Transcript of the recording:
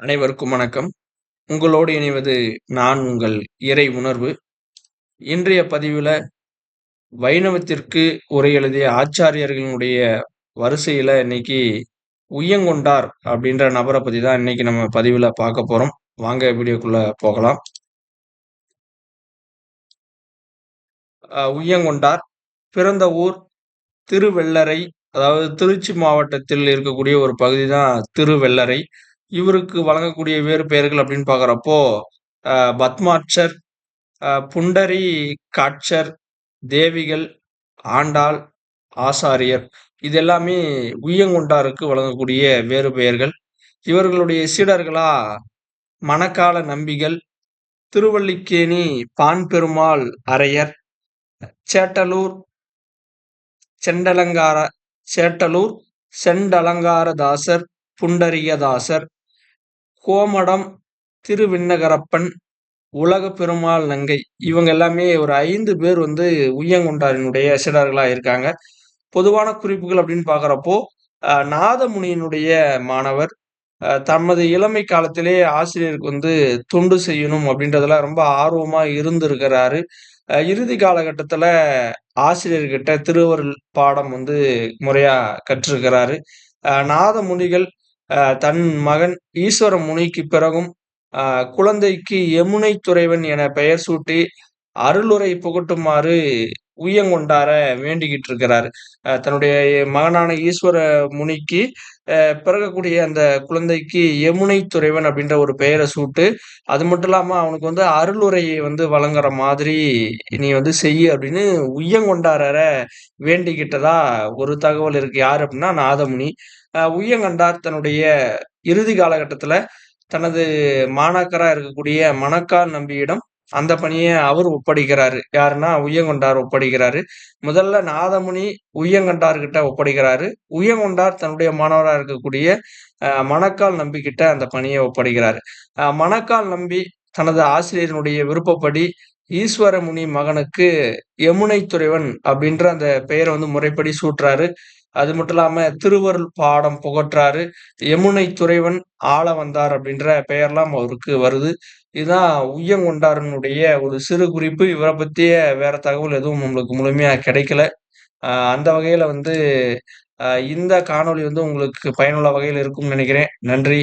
அனைவருக்கும் வணக்கம். உங்களோடு இணைவது நான் உங்கள் இறை உணர்வு. இன்றைய பதிவில் வைணவத்திற்கு உரை எழுதிய ஆச்சாரியர்களுடைய வரிசையில இன்னைக்கு உய்யங்கொண்டார் அப்படின்ற நபரை பற்றி தான் இன்னைக்கு நம்ம பதிவுல பார்க்க போறோம். வாங்க வீடியோக்குள்ள போகலாம். உய்யங்கொண்டார் பிறந்த ஊர் திருவெள்ளரை. அதாவது திருச்சி மாவட்டத்தில் இருக்கக்கூடிய ஒரு பகுதி தான் திருவெள்ளரை. இவருக்கு வழங்கக்கூடிய வேறு பெயர்கள் அப்படின்னு பார்க்குறப்போ, பத்மாட்சர், புண்டரி காட்சர், தேவிகள், ஆண்டாள், ஆசாரியர். இது எல்லாமே உய்யங்கொண்டாருக்கு வழங்கக்கூடிய வேறு பெயர்கள். இவர்களுடைய சீடர்களா மணக்கால நம்பிகள், திருவல்லிக்கேணி பான்பெருமாள் அரையர், சேட்டலூர் செண்டலங்கார சேட்டலூர் செண்டலங்காரதாசர், புண்டரியதாசர் கோமடம் திருவிண்ணகரப்பன், உலகப் பெருமாள் நங்கை. இவங்க எல்லாமே ஒரு ஐந்து பேர் வந்து உய்யங்கொண்டாரினுடைய சிலர்களாக இருக்காங்க. பொதுவான குறிப்புகள் அப்படின்னு பார்க்குறப்போ, நாதமுனியினுடைய மாணவர். தமது இளமை காலத்திலே ஆசிரியருக்கு வந்து தொண்டு செய்யணும் அப்படின்றதுல ரொம்ப ஆர்வமாக இருந்திருக்கிறாரு. இறுதி காலகட்டத்தில் ஆசிரியர்கிட்ட திருவருள் பாடம் வந்து முறையாக கற்றிருக்கிறாரு. நாதமுனிகள் தன் மகன் ஈஸ்வர முனிக்கு பிறகும், குழந்தைக்கு யமுனை துறைவன் என பெயர் சூட்டி அருளுரை புகட்டுமாறு உய்யங்கொண்டார வேண்டிக்கிட்டு இருக்கிறார் தன்னுடைய மகனான ஈஸ்வர முனிக்கு பிறக்கக்கூடிய அந்த குழந்தைக்கு யமுனை துறைவன் அப்படின்ற ஒரு பெயரை சூட்டு. அது மட்டும் இல்லாம அவனுக்கு வந்து அருளுரையை வந்து வழங்குற மாதிரி நீ வந்து செய்ய அப்படின்னு உய்யங்கொண்டாரர வேண்டிக்கிட்டதா ஒரு தகவல் இருக்கு. யாரு அப்படின்னா நாதமுனி. உய்யங்கொண்டார் தன்னுடைய இறுதி காலகட்டத்தில் தனது மாணாக்கராக இருக்கக்கூடிய மணக்கால் நம்பியிடம் அந்த பணியை அவர் ஒப்படைக்கிறாரு. யாருன்னா உய்யங்கொண்டார் ஒப்படைக்கிறாரு. முதல்ல நாதமுனி உய்யங்கொண்டார்கிட்ட ஒப்படைக்கிறாரு. உய்யங்கொண்டார் தன்னுடைய மாணவரா இருக்கக்கூடிய மணக்கால் நம்பிக்கிட்ட அந்த பணியை ஒப்படைக்கிறாரு. மணக்கால் நம்பி தனது ஆசிரியரினுடைய விருப்பப்படி ஈஸ்வர முனி மகனுக்கு யமுனை துறைவன் அப்படின்ற அந்த பெயரை வந்து முறைப்படி சூட்டுறாரு. அது மட்டும் இல்லாம திருவருள் பாடம் புகற்றாரு யமுனை துறைவன் ஆள வந்தார் அப்படின்ற பெயர்லாம் அவருக்கு வருது. இதுதான் உய்யங்கொண்டாரனுடைய ஒரு சிறு குறிப்பு. இவரை பத்திய வேற தகவல் எதுவும் நம்மளுக்கு முழுமையா கிடைக்கல. அந்த வகையில வந்து இந்த காணொளி வந்து உங்களுக்கு பயனுள்ள வகையில் இருக்கும்னு நினைக்கிறேன். நன்றி.